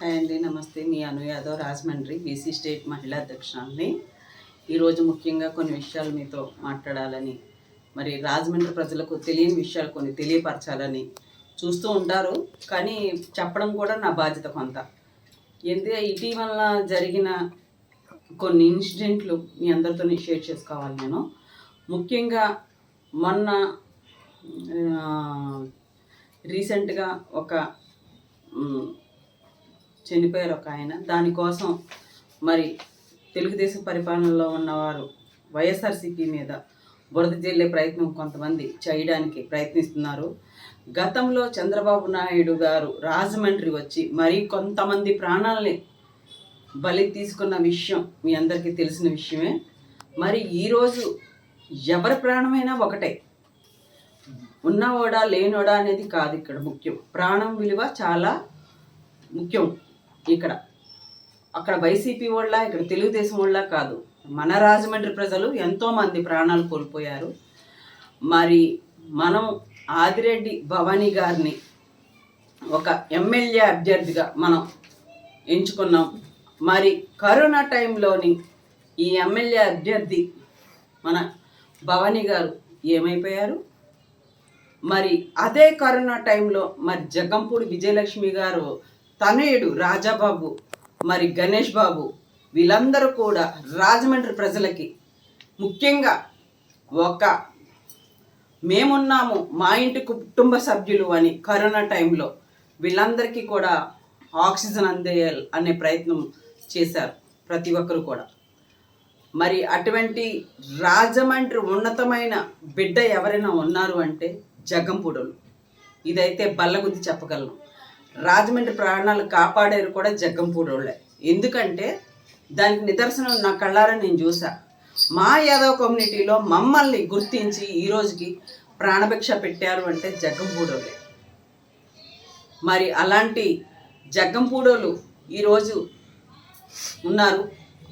Hi అండి నమస్తే. Anu Yadav Rajahmundry BC state మహిళా అధ్యక్షురాలని. ఈరోజు ముఖ్యంగా కొన్ని విషయాలు మీతో మాట్లాడాలని మరి రాజమండ్రి ప్రజలకు తెలియని విషయాలు కొన్ని తెలియపరచాలని చూస్తూ ఉంటారు. కానీ చెప్పడం కూడా నా బాధ్యత కొంత. ఎందుకంటే ఇటీవల జరిగిన కొన్ని ఇన్సిడెంట్లు మీ అందరితో షేర్ చేసుకోవాలి నేను. ముఖ్యంగా మొన్న రీసెంట్గా ఒక చనిపోయారు ఒక ఆయన. దానికోసం మరి తెలుగుదేశం పరిపాలనలో ఉన్నవారు వైఎస్ఆర్సీపీ మీద బురద జల్లే ప్రయత్నం కొంతమంది చేయడానికి ప్రయత్నిస్తున్నారు. గతంలో చంద్రబాబు నాయుడు గారు రాజమండ్రి వచ్చి మరి కొంతమంది ప్రాణాలని బలి తీసుకున్న విషయం మీ అందరికీ తెలిసిన విషయమే. మరి ఈరోజు ఎవరి ప్రాణమైనా ఒకటే. ఉన్నవాడా లేనోడా అనేది కాదు ఇక్కడ ముఖ్యం. ప్రాణం విలువ చాలా ముఖ్యం. ఇక్కడ. అక్కడ వైసీపీ వాళ్ళ ఇక్కడ తెలుగుదేశం వాళ్ళ కాదు. మన రాజమండ్రి ప్రజలు ఎంతోమంది ప్రాణాలు కోల్పోయారు. మరి మనం ఆదిరెడ్డి భవానీ గారిని ఒక ఎమ్మెల్యే అభ్యర్థిగా మనం ఎంచుకున్నాం. మరి కరోనా టైంలోని ఈ ఎమ్మెల్యే అభ్యర్థి మన భవానీ గారు ఏమైపోయారు? మరి అదే కరోనా టైంలో మరి జగ్గంపూడి విజయలక్ష్మి గారు తనయుడు రాజాబాబు మరి గణేష్ బాబు వీళ్ళందరూ కూడా రాజమండ్రి ప్రజలకి ముఖ్యంగా ఒక మేమున్నాము మా ఇంటి కుటుంబ సభ్యులు అని కరోనా టైంలో వీళ్ళందరికీ కూడా ఆక్సిజన్ అందేయాలి అనే ప్రయత్నం చేశారు ప్రతి ఒక్కరు కూడా. మరి అటువంటి రాజమండ్రి ఉన్నతమైన బిడ్డ ఎవరైనా ఉన్నారు అంటే జగ్గంపూడలు ఇదైతే బల్లగుద్ది చెప్పగలను. రాజమండ్రి ప్రాణాలు కాపాడారు కూడా జగ్గంపూడోళ్ళే. ఎందుకంటే దానికి నిదర్శనం నా కళ్ళారా నేను చూసా. మా యాదవ్ కమ్యూనిటీలో మమ్మల్ని గుర్తించి ఈరోజుకి ప్రాణభిక్ష పెట్టారు అంటే జగ్గంపూడోళ్ళే. మరి అలాంటి జగ్గంపూడోలు ఈరోజు ఉన్నారు.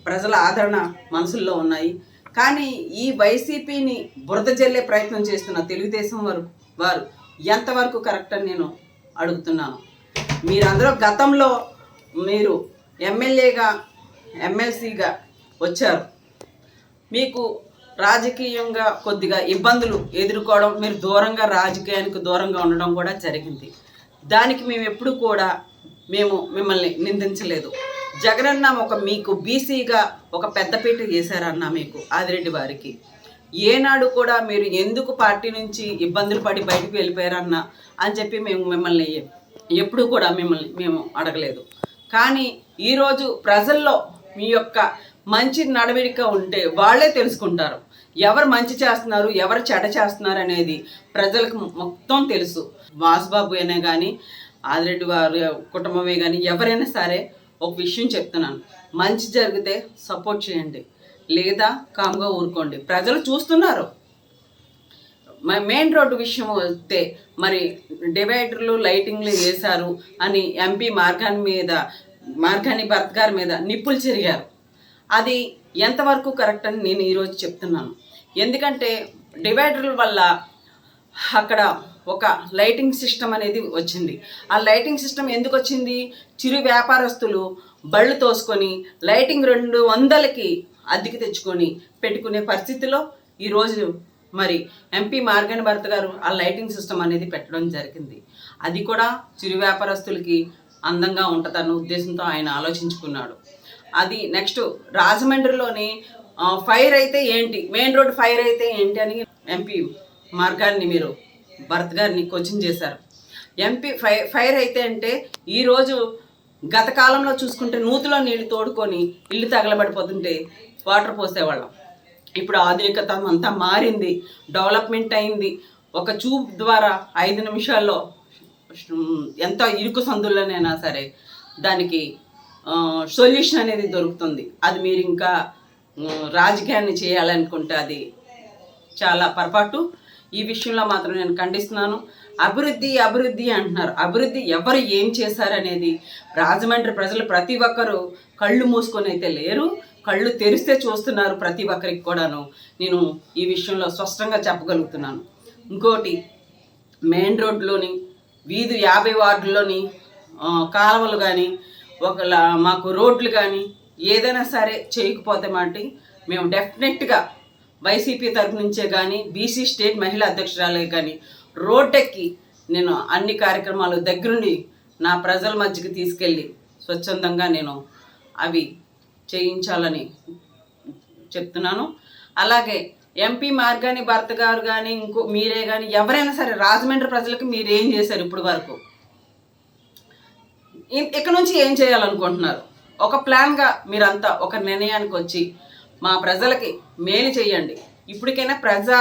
ప్రజల ఆదరణ మనసుల్లో ఉన్నాయి. కానీ ఈ వైసీపీని బురద జల్లే ప్రయత్నం చేస్తున్న తెలుగుదేశం వారు వారు ఎంతవరకు కరెక్ట్ అని నేను అడుగుతున్నాను. మీరందరూ గతంలో మీరు ఎమ్మెల్యేగా ఎమ్మెల్సీగా వచ్చారు. మీకు రాజకీయంగా కొద్దిగా ఇబ్బందులు ఎదుర్కోవడం మీరు దూరంగా రాజకీయానికి దూరంగా ఉండడం కూడా జరిగింది. దానికి మేము ఎప్పుడు కూడా మేము మిమ్మల్ని నిందించలేదు. జగనన్న ఒక మీకు బీసీగా ఒక పెద్దపీట చేశారన్న మీకు ఆదిరెడ్డి వారికి. ఏనాడు కూడా మీరు ఎందుకు పార్టీ నుంచి ఇబ్బందులు పడి బయటకు వెళ్ళిపోయారన్న అని చెప్పి మేము మిమ్మల్ని ఎప్పుడు కూడా మిమ్మల్ని మేము అడగలేదు. కానీ ఈరోజు ప్రజల్లో మీ యొక్క మంచి నడవడిక ఉంటే వాళ్ళే తెలుసుకుంటారు. ఎవరు మంచి చేస్తున్నారు ఎవరు చెడ చేస్తున్నారు అనేది ప్రజలకు మొత్తం తెలుసు. వాసుబాబు అయినా కానీ ఆదిరెడ్డి వారి కుటుంబమే కానీ ఎవరైనా సరే ఒక విషయం చెప్తున్నాను. మంచి జరిగితే సపోర్ట్ చేయండి. లేదా కామ్గా ఊరుకోండి. ప్రజలు చూస్తున్నారు. మెయిన్ రోడ్డు విషయం వస్తే మరి డివైడర్లు లైటింగ్లు వేశారు అని ఎంపీ మార్గాన్ని మీద మార్గాని భర్త గారి మీద నిప్పులు చెరిగారు. అది ఎంతవరకు కరెక్ట్ అని నేను ఈరోజు చెప్తున్నాను. ఎందుకంటే డివైడర్ల వల్ల అక్కడ ఒక లైటింగ్ సిస్టమ్ అనేది వచ్చింది. ఆ లైటింగ్ సిస్టమ్ ఎందుకు వచ్చింది? చిరు వ్యాపారస్తులు బళ్ళు తోసుకొని లైటింగ్ రెండు వందలకి అద్దెకి తెచ్చుకొని పెట్టుకునే పరిస్థితిలో ఈరోజు మరి ఎంపీ మార్గన్ భరత్ గారు ఆ లైటింగ్ సిస్టమ్ అనేది పెట్టడం జరిగింది. అది కూడా చిరు వ్యాపారస్తులకి అందంగా ఉంటుందన్న ఉద్దేశంతో ఆయన ఆలోచించుకున్నాడు. అది నెక్స్ట్ రాజమండ్రిలోని ఫైర్ అయితే ఏంటి? మెయిన్ రోడ్ ఫైర్ అయితే ఏంటి అని ఎంపీ మార్గాన్ని మీరు భరత్ గారిని కోచింగ్ చేశారు. ఎంపీ ఫై ఫైర్ అయితే అంటే ఈరోజు గత కాలంలో చూసుకుంటే నూతిలో నీళ్ళు తోడుకొని ఇల్లు తగలబడిపోతుంటే వాటర్ పోసేవాళ్ళం. ఇప్పుడు ఆధునికతం అంతా మారింది. డెవలప్మెంట్ అయింది. ఒక చూప్ ద్వారా ఐదు నిమిషాల్లో ఎంత ఇరుకు సందుల్లోనైనా సరే దానికి సొల్యూషన్ అనేది దొరుకుతుంది. అది మీరు ఇంకా రాజకీయాన్ని చేయాలనుకుంటే అది చాలా పొరపాటు. ఈ విషయంలో మాత్రం నేను ఖండిస్తున్నాను. అభివృద్ధి అభివృద్ధి అంటున్నారు. అభివృద్ధి ఎవరు ఏం చేశారనేది రాజమండ్రి ప్రజలు ప్రతి ఒక్కరూ కళ్ళు మూసుకొని అయితే లేరు. కళ్ళు తెరిస్తే చూస్తున్నారు ప్రతి ఒక్కరికి కూడాను. నేను ఈ విషయంలో స్పష్టంగా చెప్పగలుగుతున్నాను. ఇంకోటి మెయిన్ రోడ్లోని వీధి యాభై వార్డుల్లోని కాలువలు కానీ ఒక మాకు రోడ్లు కానీ ఏదైనా సరే చేయకపోతే మాటి మేము డెఫినెట్గా వైసీపీ తరపు నుంచే కానీ బీసీ స్టేట్ మహిళా అధ్యక్షురాలే కానీ రోడ్డెక్కి నేను అన్ని కార్యక్రమాలు దగ్గరుండి నా ప్రజల మధ్యకి తీసుకెళ్ళి స్వచ్ఛందంగా నేను అవి చేయించాలని చెప్తున్నాను. అలాగే ఎంపీ మార్గాని భర్త గారు కానీ ఇంకో మీరే కానీ ఎవరైనా సరే రాజమండ్రి ప్రజలకు మీరు ఏం చేశారు ఇప్పుడు వరకు? ఇక్కడ నుంచి ఏం చేయాలనుకుంటున్నారు? ఒక ప్లాన్గా మీరంతా ఒక నిర్ణయానికి వచ్చి మా ప్రజలకి మేలు చేయండి. ఇప్పటికైనా ప్రజా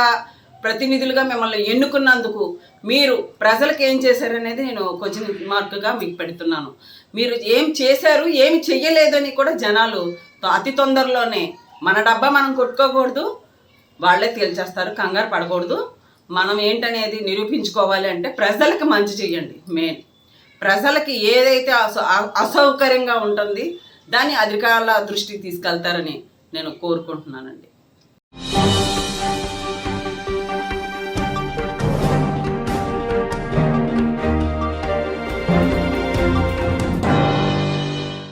ప్రతినిధులుగా మిమ్మల్ని ఎన్నుకున్నందుకు మీరు ప్రజలకు ఏం చేశారనేది నేను క్వశ్చన్ మార్కుగా మీకు పెడుతున్నాను. మీరు ఏం చేశారు ఏమి చెయ్యలేదని కూడా జనాలు అతి తొందరలోనే మన డబ్బా మనం కొట్టుకోకూడదు వాళ్ళే తేల్చేస్తారు కంగారు పడకూడదు. మనం ఏంటనేది నిరూపించుకోవాలి అంటే ప్రజలకు మంచి చెయ్యండి మెయిన్. ప్రజలకి ఏదైతే అసౌ- అ- అసౌకర్యంగా ఉంటుంది దాన్ని అధికారుల దృష్టికి తీసుకెళ్తారని నేను కోరుకుంటున్నానండి.